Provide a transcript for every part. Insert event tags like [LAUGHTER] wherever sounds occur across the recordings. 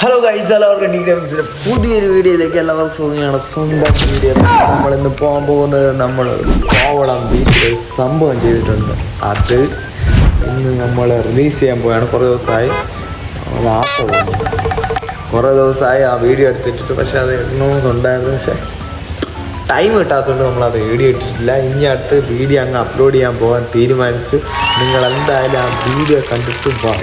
Hello guys എല്ലാവർക്കും ഡിഗ്രാമിക്സിന്റെ പുതിയൊരു വീഡിയോയിലേക്ക് എല്ലാവർക്കും സുഖങ്ങളാണ് സ്വന്തം വീഡിയോ. നമ്മൾ ഇന്ന് പോകാൻ പോകുന്നത് നമ്മൾ കോവളം ബീച്ചിൽ സംഭവം ചെയ്തിട്ടുണ്ട്. അത് ഇന്ന് നമ്മൾ റിലീസ് ചെയ്യാൻ പോയാണ് കുറേ ദിവസമായി നമ്മൾ കുറേ ദിവസമായി ആ വീഡിയോ എടുത്തിട്ടിട്ട് പക്ഷെ അത് ഇടണമെന്നുണ്ടായിരുന്നു. പക്ഷെ ടൈം കിട്ടാത്തതുകൊണ്ട് നമ്മൾ അത് വീഡിയോ ഇട്ടിട്ടില്ല. ഇനി അടുത്ത് വീഡിയോ അങ്ങ് അപ്ലോഡ് ചെയ്യാൻ പോകാൻ തീരുമാനിച്ചു. നിങ്ങൾ എന്തായാലും ആ വീഡിയോ കണ്ടിട്ട് പോകാം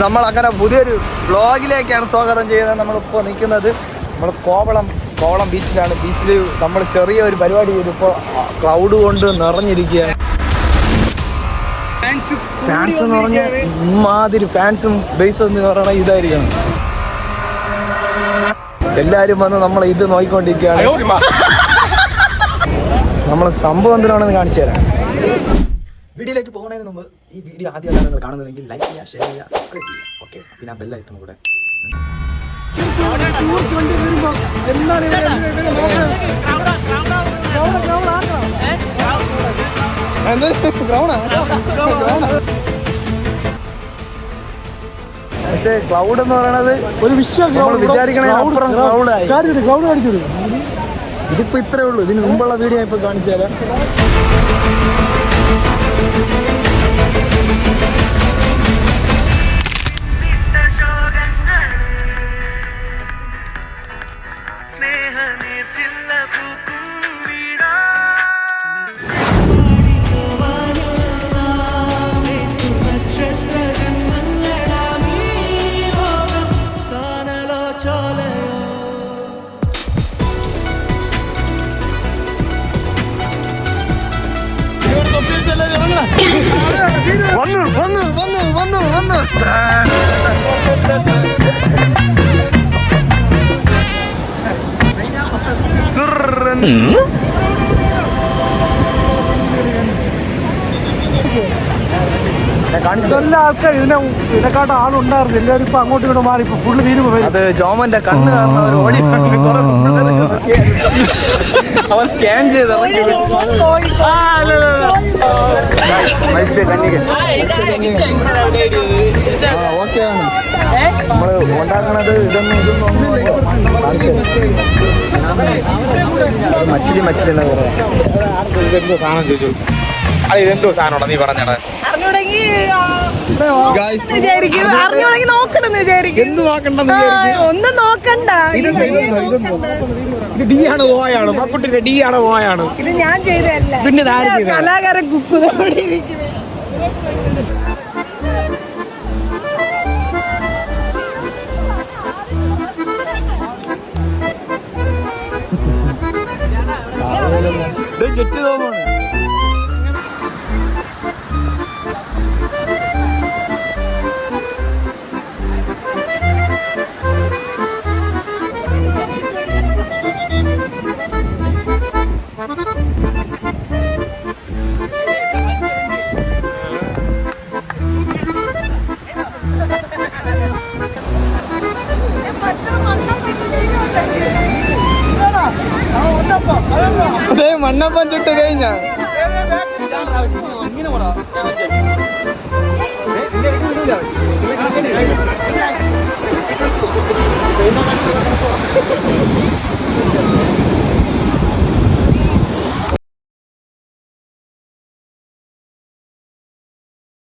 നമ്മൾ അങ്ങനെ പുതിയൊരു വ്ളോഗിലേക്കാണ് സ്വാഗതം ചെയ്യുന്നത്. നമ്മളിപ്പോൾ നിൽക്കുന്നത് നമ്മൾ കോവളം കോവളം ബീച്ചിലാണ്. ബീച്ചിൽ നമ്മൾ ചെറിയ ഒരു പരിപാടി ചെയ്തു ഇപ്പോൾ ക്ലൗഡ് കൊണ്ട് നിറഞ്ഞിരിക്കുകയാണ്. ഫാൻസ് എന്ന് പറഞ്ഞാൽ ഇമാതിരി ഫാൻസും ബേസും എന്ന് പറയണ ഇതായിരിക്കണം. എല്ലാവരും വന്ന് നമ്മൾ ഇത് നോക്കിക്കൊണ്ടിരിക്കുകയാണ്. നമ്മൾ സംഭവം എന്തിനാണെന്ന് കാണിച്ചു തരാം. വീഡിയോയിലേക്ക് പോകുന്നതിന് മുമ്പ് ഈ വീഡിയോ ആദ്യമായിട്ടാണ് നിങ്ങൾ കാണുന്നതെങ്കിൽ ലൈക്ക് ചെയ്യുക ഷെയർ ചെയ്യുക സബ്സ്ക്രൈബ് ചെയ്യുക. ഓക്കെ പിന്നെ ആ ബെല്ലൈക്കണം കൂടെ. പക്ഷേ ക്ലൗഡ് എന്ന് പറയണത് ഒരു വിഷയം വിചാരിക്കണേ. ക്ലൗഡ് കാണിച്ചു ഇതിപ്പോ ഇത്രേ ഉള്ളൂ. ഇതിന് മുമ്പുള്ള വീഡിയോ ഇപ്പൊ കാണിച്ചു തരാം സ്നേഹനീർച്ചില്ല എല്ലാ ആൾക്കാർ ഇതിനെ ഇതിനെക്കാട്ട് ആളുണ്ടായിരുന്നു എല്ലാവരും ഇപ്പൊ അങ്ങോട്ടും ഇങ്ങോട്ടും മാറി. ഇപ്പൊ ഫുള്ള് തീരുമ്പോ അത് ജോമന്റെ കണ്ണ് ഓടി. [LAUGHS] അവൻ സ്കാൻ ചെയ്ത് മത്സ്യ കന്യകൻ ആ ഓക്കെ ആണ്. നമ്മൾ ഉണ്ടാക്കണത് ഇതൊന്നും ഇതൊന്നും. മച്ചിലി മച്ചിലി എന്നാ പറയാ ഇതെന്തോ സാധനം ചോദിച്ചു അല്ല ഇതെന്തോ സാധനമാണോ നീ പറഞ്ഞത് അറിഞ്ഞൂടെങ്കി ആ, വിചാരിക്കും. അറിഞ്ഞൂടെങ്കി നോക്കണെന്ന് വിചാരിക്കും. എന്ത് നോക്കണ്ടെന്ന് ആ, ഒന്നും നോക്കണ്ട. ഇത് ഡി ആണ് ഓ ആണ്. മക്കുട്ടിന്റെ ഡി ആണ് ഓ ആണ്. ഇത് ഞാൻ ചെയ്തതല്ല. പിന്നെ? കലാകാരൻ കുക്കു ഇരിക്കുന്നു. ചെറ്റ് തോന്നുന്നു. മണ്ണപ്പം. ചുട്ട് കഴിഞ്ഞ.